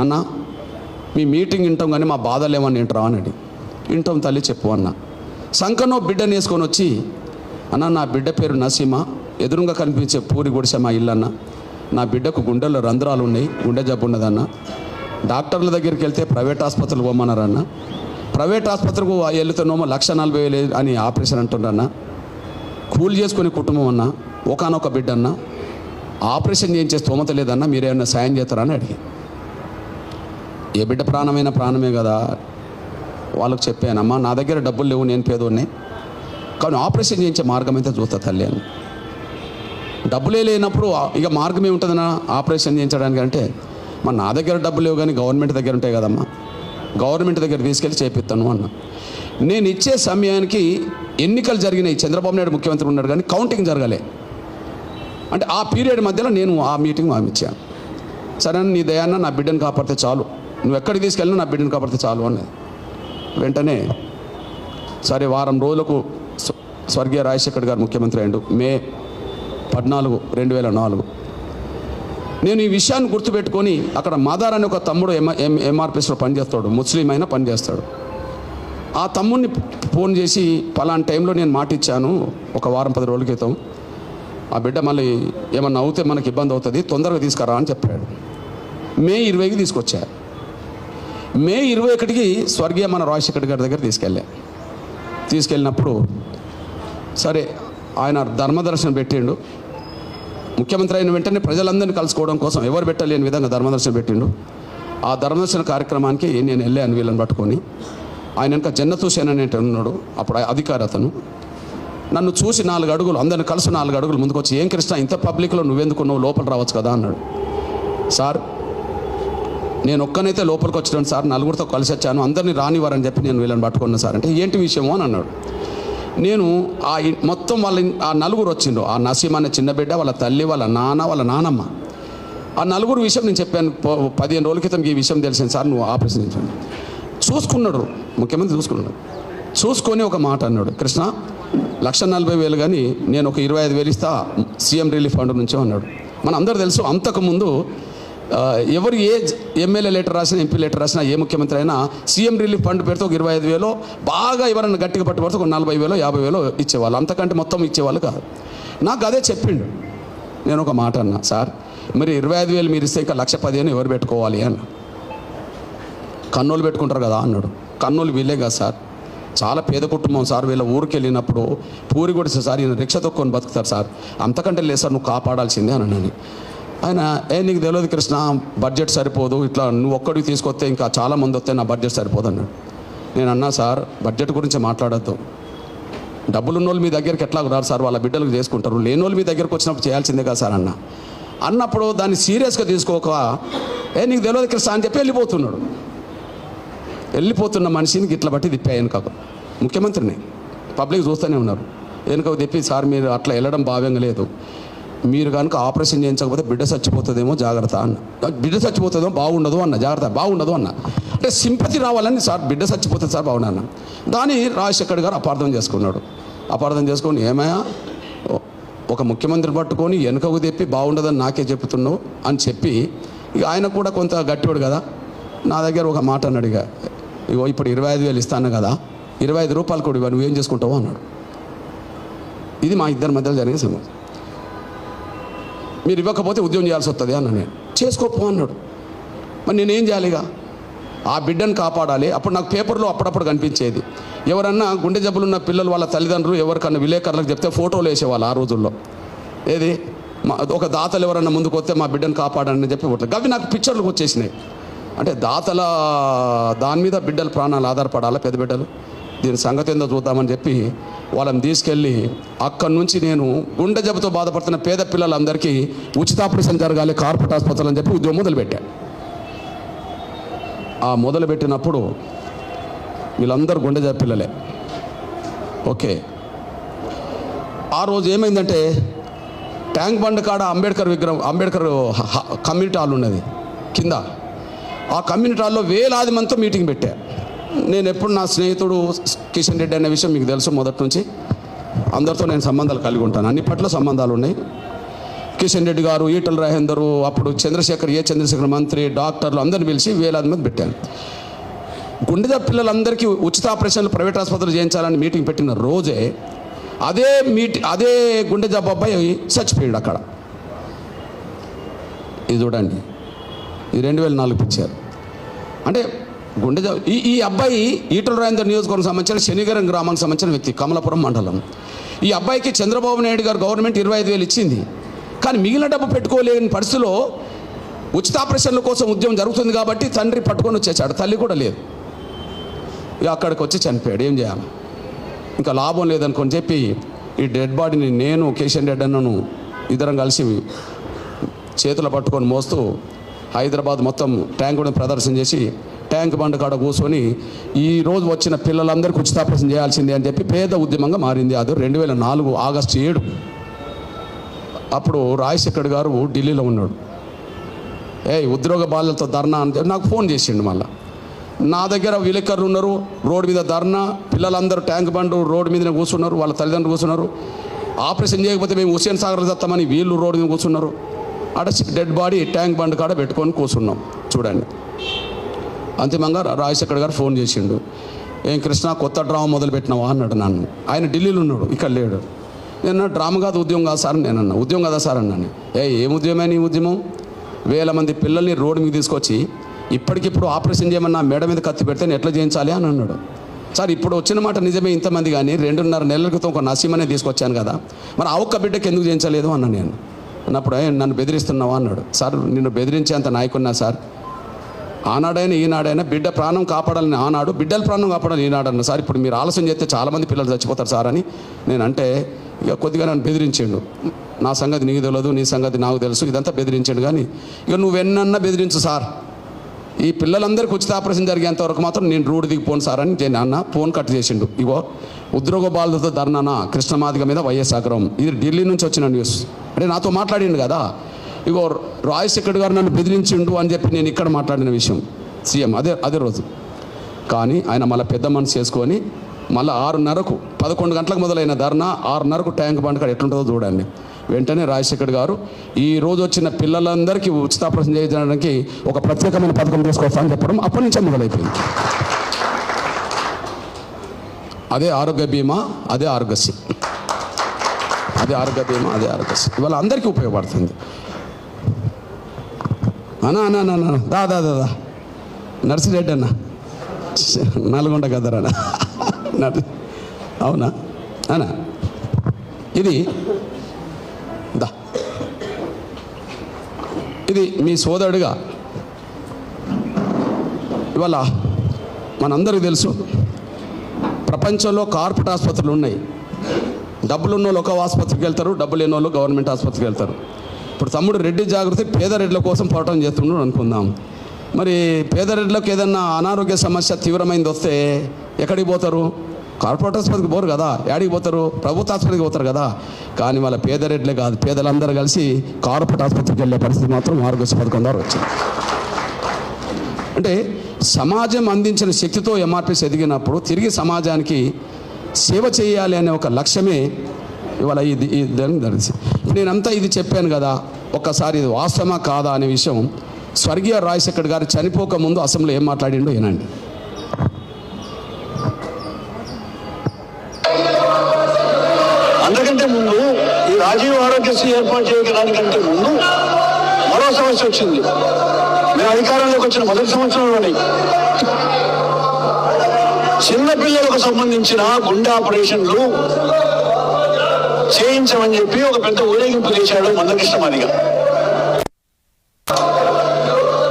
అన్న మీ మీటింగ్ వింటాం కానీ మా బాధలు ఏమని వింటరా అన్నాడు వింటాం తల్లి చెప్పు అన్న. సంకనో బిడ్డని వేసుకొని వచ్చి అన్న నా బిడ్డ పేరు నసీమ. ఎదురుగా కనిపించే పూరి గుడిసె మా ఇల్లు అన్న. నా బిడ్డకు గుండెల్లో రంధ్రాలు ఉన్నాయి గుండె జబ్బు ఉన్నదన్న డాక్టర్ల దగ్గరికి వెళ్తే ప్రైవేట్ ఆసుపత్రులు పోమన్నారన్న ప్రైవేట్ ఆసుపత్రికి వెళ్తున్నామో లక్ష నలభై వేలు అని ఆపరేషన్ అంటున్నారన్న కూలి చేసుకునే కుటుంబం అన్నా. ఒకనొక బిడ్డన్న ఆపరేషన్ చేయించే స్తోమత లేదన్నా మీరేమన్నా సాయం చేస్తారా అడిగి ఏ బిడ్డ ప్రాణమైన ప్రాణమే కదా వాళ్ళకి చెప్పానమ్మా నా దగ్గర డబ్బులు లేవు నేను పేదోడిని. కానీ ఆపరేషన్ చేయించే మార్గం అయితే చూస్తా తల్లి అని. డబ్బులే లేనప్పుడు ఇక మార్గం ఏముంటుందన్నా ఆపరేషన్ చేయించడానికి అంటే మరి నా దగ్గర డబ్బులు లేవు కానీ గవర్నమెంట్ దగ్గర ఉంటాయి కదమ్మా. గవర్నమెంట్ దగ్గర తీసుకెళ్ళి చేపిస్తాను అన్న. నేను ఇచ్చే సమయానికి ఎన్నికలు జరిగినాయి. చంద్రబాబు నాయుడు ముఖ్యమంత్రి ఉన్నాడు కానీ కౌంటింగ్ జరగలే. అంటే ఆ పీరియడ్ మధ్యలో నేను ఆ మీటింగ్ పంపించాను సరే నీ దయాన్న నా బిడ్డను కాపాడితే చాలు. నువ్వు ఎక్కడికి తీసుకెళ్ళినా నా బిడ్డను కాపాడితే చాలు అనేది వెంటనే సరే వారం రోజులకు స్వర్గీయ రాజశేఖర్ గారు ముఖ్యమంత్రి అయ్యిండు. మే పద్నాలుగు రెండు వేల నాలుగు. నేను ఈ విషయాన్ని గుర్తుపెట్టుకొని అక్కడ మాదార్ అనే ఒక తమ్ముడు ఎం ఎం ఎంఆర్పిఎస్లో పనిచేస్తాడు. ముస్లిం అయినా పనిచేస్తాడు. ఆ తమ్ముడిని ఫోన్ చేసి పలానా టైంలో నేను మాట ఇచ్చాను ఒక వారం పది రోజుల క్రితం. ఆ బిడ్డ మళ్ళీ ఏమన్నా అవుతే మనకి ఇబ్బంది అవుతుంది తొందరగా తీసుకురా అని చెప్పాడు. మే ఇరవైకి తీసుకొచ్చా. మే ఇరవై ఒకటికి స్వర్గీయ మన రాజశేఖర్ గారి దగ్గర తీసుకెళ్ళా. తీసుకెళ్ళినప్పుడు సరే ఆయన ధర్మదర్శనం పెట్టిండు. ముఖ్యమంత్రి అయిన వెంటనే ప్రజలందరినీ కలుసుకోవడం కోసం ఎవరు పెట్టలేని విధంగా ధర్మదర్శనం పెట్టిండు. ఆ ధర్మదర్శన కార్యక్రమానికి నేను వెళ్ళాను వీళ్ళని పట్టుకొని. ఆయన వెనక జన్నతు సేన ఉన్నాడు అప్పుడు అధికారి అతను. నన్ను చూసి నాలుగు అడుగులు అందరిని కలిసి నాలుగు అడుగులు ముందుకు వచ్చి ఏం కృష్ణ ఇంత పబ్లిక్లో నువ్వెందుకు? నువ్వు లోపల రావచ్చు కదా అన్నాడు. సార్ నేను ఒక్కనైతే లోపలికి వచ్చాను సార్ నలుగురితో కలిసి వచ్చాను అందరినీ రానివారని చెప్పి నేను వీళ్ళని పట్టుకున్నాను సార్. అంటే ఏంటి విషయమో? అని అన్నాడు. నేను ఆ మొత్తం వాళ్ళ ఆ నలుగురు వచ్చిండ్రు ఆ నసీం అనే చిన్న బిడ్డ వాళ్ళ తల్లి వాళ్ళ నాన్న వాళ్ళ నానమ్మ. ఆ నలుగురు విషయం నేను చెప్పాను పదిహేను రోజుల క్రితం ఈ విషయం తెలిసింది సార్ నువ్వు ఆపరేషన్ చూసుకున్నాడు ముఖ్యమంత్రి చూసుకున్నాడు. చూసుకొని ఒక మాట అన్నాడు కృష్ణ లక్ష నలభై వేలు కానీ నేను ఒక ఇరవై ఐదు వేలు ఇస్తా సీఎం రిలీఫ్ ఫండ్ నుంచే అన్నాడు. మన అందరు తెలుసు అంతకుముందు ఎవరు ఏ ఎమ్మెల్యే లెటర్ రాసినా ఎంపీ లెటర్ రాసినా ఏ ముఖ్యమంత్రి అయినా సీఎం రిలీఫ్ ఫండ్ పెడితే ఒక ఇరవై ఐదు వేలో బాగా ఎవరైనా గట్టిగా పట్టుబడితే ఒక నలభై వేలో యాభై వేలో ఇచ్చేవాళ్ళు. అంతకంటే మొత్తం ఇచ్చేవాళ్ళు కాదు. నాకు అదే చెప్పిండు. నేను ఒక మాట అన్నా సార్ మరి ఇరవై ఐదు వేలు మీరు ఇస్తే ఇంకా లక్ష పదిహేను ఎవరు పెట్టుకోవాలి అన్న. కన్నోలు పెట్టుకుంటారు కదా అన్నాడు. కన్నోలు వీళ్ళే కదా సార్. చాలా పేద కుటుంబం సార్ వీళ్ళ ఊరికి వెళ్ళినప్పుడు పూరి కొడితే సార్ ఈయన రిక్ష తొక్కొని బతుకుతారు సార్. అంతకంటే లేదు సార్ నువ్వు కాపాడాల్సిందే అని అన్నాను. ఆయన ఏ నీకు తెలియదు కృష్ణ బడ్జెట్ సరిపోదు ఇట్లా నువ్వు ఒక్కడికి తీసుకొస్తే ఇంకా చాలా మంది వస్తే నా బడ్జెట్ సరిపోదు అన్నాడు. నేను అన్నా సార్ బడ్జెట్ గురించి మాట్లాడద్దు. డబ్బులు ఉన్నోళ్ళు మీ దగ్గరికి ఎట్లా రారు సార్ వాళ్ళ బిడ్డలకు చేసుకుంటారు. లేని వాళ్ళు మీ దగ్గరకు వచ్చినప్పుడు చేయాల్సిందే కదా సార్ అన్న. అన్నప్పుడు దాన్ని సీరియస్గా తీసుకోక ఏ నీకు తెలియదు కృష్ణ అని చెప్పి వెళ్ళిపోతున్నాడు. వెళ్ళిపోతున్న మనిషిని గిట్ల బట్టి తిప్పా వెనుకకు. ముఖ్యమంత్రిని. పబ్లిక్ చూస్తూనే ఉన్నారు. వెనుక తిప్పి సార్ మీరు అట్లా వెళ్ళడం భావ్యంగా లేదు. మీరు కనుక ఆపరేషన్ చేయించకపోతే బిడ్డ చచ్చిపోతుందేమో జాగ్రత్త అన్న. బిడ్డ చచ్చిపోతుందేమో బాగుండదు అన్న. జాగ్రత్త బాగుండదు అన్న. అంటే సింపతి రావాలని సార్ బిడ్డ చచ్చిపోతుంది సార్ బాగుండు అన్న. దాన్ని రాజశేఖర్ గారు అపార్థం చేసుకున్నాడు. అపార్థం చేసుకొని ఏమయ్యా ఒక ముఖ్యమంత్రి పట్టుకొని వెనుకకు తెప్పి బాగుండదని నాకే చెప్తున్నావు అని చెప్పి ఇక ఆయన కూడా కొంత గట్టివాడు కదా. నా దగ్గర ఒక మాట అన్నాడు ఇక. ఇగో ఇప్పుడు ఇరవై ఐదు వేలు ఇస్తాను కదా ఇరవై ఐదు రూపాయలు కూడా ఇవ్వ నువ్వేం చేసుకుంటావు అన్నాడు. ఇది మా ఇద్దరి మధ్యలో జరిగిన సంగతి. మీరు ఇవ్వకపోతే ఉద్యోగం చేయాల్సి వస్తుంది అన్నాను నేను. చేసుకోపో అన్నాడు. మరి నేనేం చేయాలిగా? ఆ బిడ్డను కాపాడాలి. అప్పుడు నాకు పేపర్లో అప్పుడప్పుడు కనిపించేది. ఎవరన్నా గుండె జబ్బులున్న పిల్లలు వాళ్ళ తల్లిదండ్రులు ఎవరికన్నా విలేకరులకు చెప్తే ఫోటోలు వేసేవాళ్ళు ఆ రోజుల్లో. ఏది? మా ఒక దాతలు ఎవరన్నా ముందుకు వస్తే మా బిడ్డను కాపాడని చెప్పి అవి నాకు పిక్చర్లకు వచ్చేసినాయి. అంటే దాతల దాని మీద బిడ్డల ప్రాణాలు ఆధారపడాలా పెద్ద బిడ్డలు? దీని సంగతి ఏందో చూద్దామని చెప్పి వాళ్ళని తీసుకెళ్ళి అక్కడి నుంచి నేను గుండె జబ్బుతో బాధపడుతున్న పేద పిల్లలందరికీ ఉచిత ఆపరేషన్ జరగాలి కార్పొరేట్ ఆసుపత్రులు అని చెప్పి ఉద్యోగం మొదలుపెట్టాను ఆ మొదలుపెట్టినప్పుడు వీళ్ళందరూ గుండె జబ్బు పిల్లలే. ఓకే. ఆ రోజు ఏమైందంటే ట్యాంక్ బండ్ కాడ అంబేద్కర్ విగ్రహం అంబేద్కర్ కమ్యూనిటీ హాల్ ఉన్నది. కింద. ఆ కమ్యూనిటీ హాల్లో వేలాది మందితో మీటింగ్ పెట్టా. నేను ఎప్పుడు నా స్నేహితుడు కిషన్ రెడ్డి అనే విషయం మీకు తెలుసు మొదటి నుంచి. అందరితో నేను సంబంధాలు కలిగి ఉంటాను. అన్ని పట్ల సంబంధాలు ఉన్నాయి. కిషన్ రెడ్డి గారు ఈటల రాజేందరు అప్పుడు చంద్రశేఖర్ ఏ చంద్రశేఖర్ మంత్రి డాక్టర్లు అందరిని పిలిచి వేలాది మంది పెట్టాను. గుండెద పిల్లలందరికీ ఉచిత ఆపరేషన్లు ప్రైవేట్ ఆసుపత్రులు చేయించాలని మీటింగ్ పెట్టిన రోజే అదే మీటి అదే గుండె జబ్బు అబ్బాయి చచ్చిపోయాడు అక్కడ. ఇది చూడండి. ఈ రెండు వేల నాలుగు పిచ్చారు. అంటే గుండె ఈ ఈ అబ్బాయి ఈటల రాయందర్ నియోజకవర్గం సంబంధించిన శనిగరం గ్రామానికి సంబంధించిన వ్యక్తి కమలాపురం మండలం. ఈ అబ్బాయికి చంద్రబాబు నాయుడు గారు గవర్నమెంట్ ఇరవై ఐదు వేలు ఇచ్చింది. కానీ మిగిలిన డబ్బు పెట్టుకోలేని పరిస్థితిలో ఉచిత ఆపరేషన్ల కోసం ఉద్యమం జరుగుతుంది కాబట్టి తండ్రి పట్టుకొని వచ్చేసాడు. తల్లి కూడా లేదు. ఇక అక్కడికి వచ్చి చనిపోయాడు. ఏం చేయాలి? ఇంకా లాభం లేదనుకొని చెప్పి ఈ డెడ్ బాడీని నేను కేశన్ రెడ్డి అన్నను ఇద్దరం కలిసి చేతులు పట్టుకొని మోస్తూ హైదరాబాద్ మొత్తం ట్యాంకును ప్రదర్శన చేసి ట్యాంక్ బండ్ కాడ కూర్చొని ఈ రోజు వచ్చిన పిల్లలందరికీ ఉచితాపసం చేయాల్సిందే అని చెప్పి పేద ఉద్యమంగా మారింది అది రెండు వేల నాలుగు ఆగస్టు ఏడు. అప్పుడు రాజశేఖర్ గారు ఢిల్లీలో ఉన్నాడు. ఏ ఉద్యోగ బాధ్యతలతో ధర్నా అని చెప్పి నాకు ఫోన్ చేసిండు మళ్ళా. నా దగ్గర విలేకరులు ఉన్నారు రోడ్డు మీద ధర్నా పిల్లలందరూ ట్యాంక్ బండ్ రోడ్డు మీదనే కూర్చున్నారు వాళ్ళ తల్లిదండ్రులు కూర్చున్నారు. ఆపరేషన్ చేయకపోతే మేము హుసేన్ సాగర్ తెస్తామని వీళ్ళు రోడ్డు మీద కూర్చున్నారు. అక్కడ డెడ్ బాడీ ట్యాంక్ బండ్ కాడ పెట్టుకొని కూర్చున్నాం. చూడండి. అంతిమంగా రాజశేఖర్ గారు ఫోన్ చేసిండు. ఏం కృష్ణ కొత్త డ్రామా మొదలు పెట్టినావా అన్నాడు నన్ను. ఆయన ఢిల్లీలో ఉన్నాడు ఇక్కడ లేడు. నేను డ్రామా కాదు ఉద్యోగం కాదు సార్ అని నేను అన్నా. ఉద్యోగం కదా సార్? అన్నాను. ఏ ఏం ఉద్యమే నీ ఉద్యమం? వేల మంది పిల్లల్ని రోడ్డు మీద తీసుకొచ్చి ఇప్పటికిప్పుడు ఆపరేషన్ చేయమన్నా మేడ మీద కత్తి పెడితే నేను ఎట్లా చేయించాలి అని అన్నాడు. సార్ ఇప్పుడు వచ్చిన మాట నిజమే ఇంతమంది కానీ రెండున్నర నెలల క్రితం ఒక నసీమనే తీసుకొచ్చాను కదా. మరి ఆ ఒక్క బిడ్డకి ఎందుకు చేయించలేదు అన్నాను నేను. అన్నప్పుడు నన్ను బెదిరిస్తున్నావా? అన్నాడు. సార్ నిన్ను బెదిరించేంత నాయకున్నా సార్. ఆనాడైనా ఈనాడైనా బిడ్డ ప్రాణం కాపాడాలని ఆనాడు బిడ్డల ప్రాణం కాపాడాలని ఈనాడు అన్న సార్ ఇప్పుడు మీరు ఆలస్యం చేస్తే చాలామంది పిల్లలు చచ్చిపోతారు సార్ అని నేను అంటే ఇక కొద్దిగా నన్ను బెదిరించాడు. నా సంగతి నీకు తెలియదు నీ సంగతి నాకు తెలుసు ఇదంతా బెదిరించాడు కానీ ఇక నువ్వెన్నన్నా బెదిరించు సార్. ఈ పిల్లలందరికీ ఉచిత ఆపరేషన్ జరిగేంత వరకు మాత్రం నేను రోడ్డు దిగిపోను సార్ అని నేను అన్న ఫోన్ కట్ చేసిండు. ఇగో ఉద్యోగ బాధితులతో ధర్నాన కృష్ణమాదిగ మీద వైఎస్ ఆగ్రహం. ఇది ఢిల్లీ నుంచి వచ్చిన న్యూస్ అంటే నాతో మాట్లాడిండు కదా. ఇగో రాజశేఖర్ గారు నన్ను బెదిరించిండు అని చెప్పి నేను ఇక్కడ మాట్లాడిన విషయం. సీఎం అదే అదే రోజు. కానీ ఆయన మళ్ళీ పెద్ద మనసు చేసుకొని మళ్ళీ ఆరున్నరకు పదకొండు గంటలకు మొదలైన ధర్నా ఆరున్నరకు ట్యాంక్ బండ్ కాడ ఎట్లుంటుందో చూడండి. వెంటనే రాజశేఖర్ గారు ఈ రోజు వచ్చిన పిల్లలందరికీ ఉచిత ఆపరేషన్ చేయడానికి ఒక ప్రత్యేకమైన పథకం తీసుకొస్తామని చెప్పడం అప్పటి నుంచే మొదలైపోయింది. అదే ఆరోగ్య బీమా అదే ఆరోగ్యశ్రీ. అదే ఆరోగ్య బీమా అదే ఆరోగ్యశ్రీ. ఇవాళ అందరికీ ఉపయోగపడుతుంది. అనా అనా అనా దా దా దా దా. నర్సిరెడ్డి అన్న. నల్గొండ కదరా అవునా? అనా ఇది ఇది మీ సోదరుడుగా. ఇవాళ మనందరికీ తెలుసు ప్రపంచంలో కార్పొరేట్ ఆసుపత్రులు ఉన్నాయి. డబ్బులు ఉన్న వాళ్ళు ఒక ఆసుపత్రికి వెళ్తారు డబ్బులు లేని వాళ్ళు గవర్నమెంట్ ఆసుపత్రికి వెళ్తారు. ఇప్పుడు తమ్ముడు రెడ్డి జాగృతి పేద రెడ్ల కోసం పోరాటం చేస్తున్నాడు అనుకుందాం. మరి పేద రెడ్లకు ఏదన్నా అనారోగ్య సమస్య తీవ్రమైంది వస్తే ఎక్కడికి పోతారు? కార్పొరేట్ ఆసుపత్రికి పోరు కదా. యాడికి పోతారు? ప్రభుత్వ ఆసుపత్రికి పోతారు కదా. కానీ వాళ్ళ పేదరెడ్లే కాదు పేదలందరూ కలిసి కార్పొరేట్ ఆసుపత్రికి వెళ్ళే పరిస్థితి మాత్రం ఆరోగ్య పథకం ద్వారా వచ్చింది. అంటే సమాజం అందించిన శక్తితో ఎంఆర్పిఎస్ ఎదిగినప్పుడు తిరిగి సమాజానికి సేవ చేయాలి అనే ఒక లక్ష్యమే ఇవాళ ఇది ఈ దాన్ని ధరిసి ఇప్పుడు నేనంతా ఇది చెప్పాను కదా ఒక్కసారి ఇది వాస్తవమా కాదా అనే విషయం స్వర్గీయ రాజశేఖర్ గారు చనిపోక ముందు అసెంబ్లీలో ఏం మాట్లాడిండో వినండి. రాజీవ్ ఆరోగ్యశ్రీ ఏర్పాటు చేయడానికంటే ముందు మరో సమస్య వచ్చింది. మేము అధికారంలోకి వచ్చిన మొదటి సంవత్సరంలోని చిన్న పిల్లలకు సంబంధించిన గుండె ఆపరేషన్లు చేయించమని చెప్పి ఒక పెద్ద ఊరేగింపు చేశాడు Mandakrishna Madiga.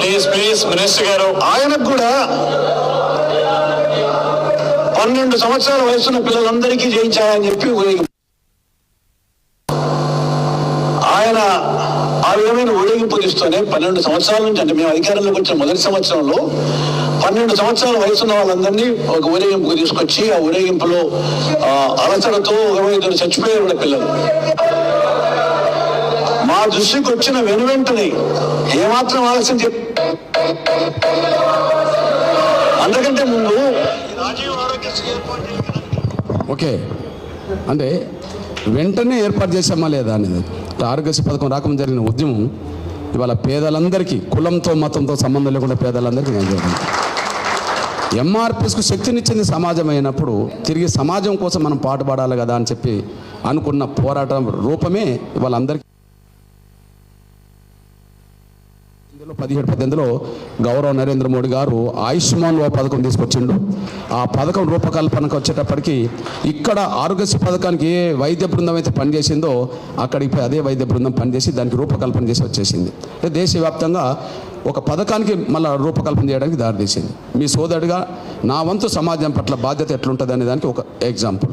Please please minister గారు. ఆయనకు కూడా పన్నెండు సంవత్సరాల వయసున్న పిల్లలందరికీ చేయించాలని చెప్పి ఊరేగింపు ఆయన ఆ విధమైన ఊరేగింపు తీస్తూనే పన్నెండు సంవత్సరాల నుంచి అంటే మేము అధికారంలోకి వచ్చిన మొదటి సంవత్సరంలో పన్నెండు సంవత్సరాల వయసున్న వాళ్ళందరినీ ఒక ఊరేగింపుకు తీసుకొచ్చి ఆ ఊరేగింపులో అలసటతో ఇరవై ఇద్దరు చచ్చిపోయారు కూడా పిల్లలు. మా దృష్టికి వచ్చిన వెను వెంటనే ఏమాత్రం ఆలస్యం చెప్ అందుకంటే ముందు ఓకే. అంటే వెంటనే ఏర్పాటు చేసామా లేదా అనేది? ఆరోగ్యశ్రీ పథకం రాకముందు జరిగిన ఉద్యమం ఇవాళ పేదలందరికీ కులంతో మతంతో సంబంధం లేకుండా పేదలందరికీ న్యాయం జరిగింది ఎంఆర్పిఎస్కు శక్తినిచ్చింది సమాజం అయినప్పుడు తిరిగి సమాజం కోసం మనం పాటుపడాలి కదా అని చెప్పి అనుకున్న పోరాటం రూపమే వాళ్ళందరికీ పద్దెనిమిదిలో పదిహేడు పద్దెనిమిదిలో గౌరవ నరేంద్ర మోడీ గారు ఆయుష్మాన్ ఓ పథకం తీసుకొచ్చిండు. ఆ పథకం రూపకల్పనకు వచ్చేటప్పటికి ఇక్కడ ఆరోగ్యశ్రీ పథకానికి ఏ వైద్య బృందం అయితే పనిచేసిందో అక్కడికి అదే వైద్య బృందం పనిచేసి దానికి రూపకల్పన చేసి వచ్చేసింది. అంటే దేశవ్యాప్తంగా ఒక పథకానికి మళ్ళీ రూపకల్పన చేయడానికి దారితీసింది. మీ సోదరుడిగా నా వంతు సమాజం పట్ల బాధ్యత ఎట్లుంటుంది అనే దానికి ఒక ఎగ్జాంపుల్